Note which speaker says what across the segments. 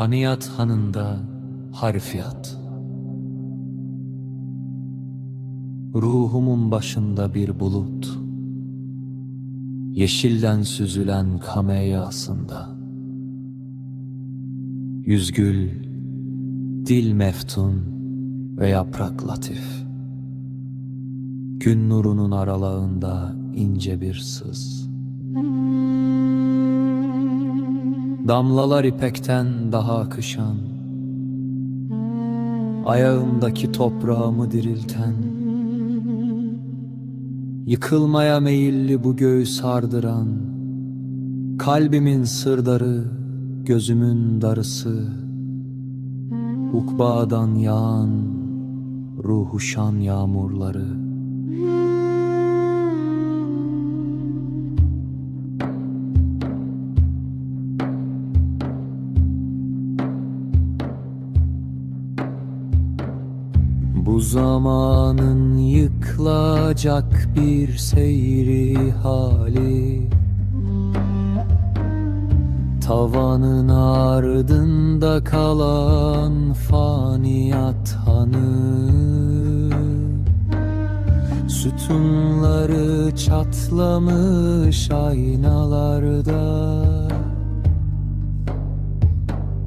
Speaker 1: Faniyat hanında harfiyat. Ruhumun başında bir bulut. Yeşilden süzülen kameyasında. Yüzgül, dil meftun ve yaprak latif. Gün nurunun aralığında ince bir sız. Damlalar ipekten daha akışan Ayağımdaki toprağımı dirilten Yıkılmaya meyilli bu göğü sardıran Kalbimin sırdarı, gözümün darısı Ukbadan yağan, ruhu şan yağmurları Bu zamanın yıkılacak bir seyri hali. Tavanın ardında kalan faniyat hanı. Sütunları çatlamış aynalarda.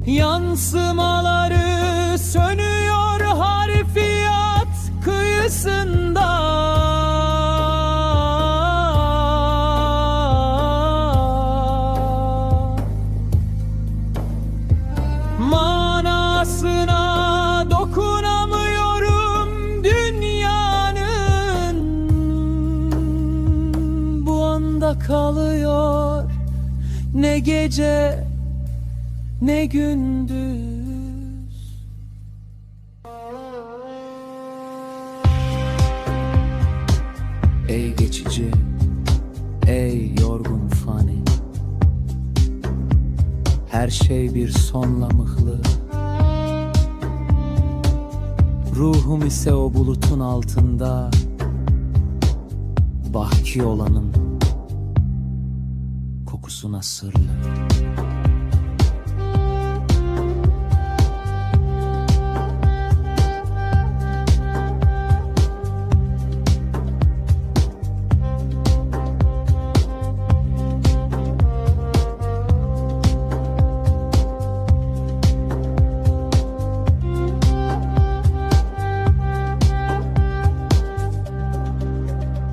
Speaker 1: Yansımaları sönüyor Manasına dokunamıyorum dünyanın. Bu anda kalıyor ne gece ne gündüz. Ey geçici, ey yorgun fani. Her şey bir sonla mıhlı Ruhum ise o bulutun altında Baki olanın kokusuna sırlı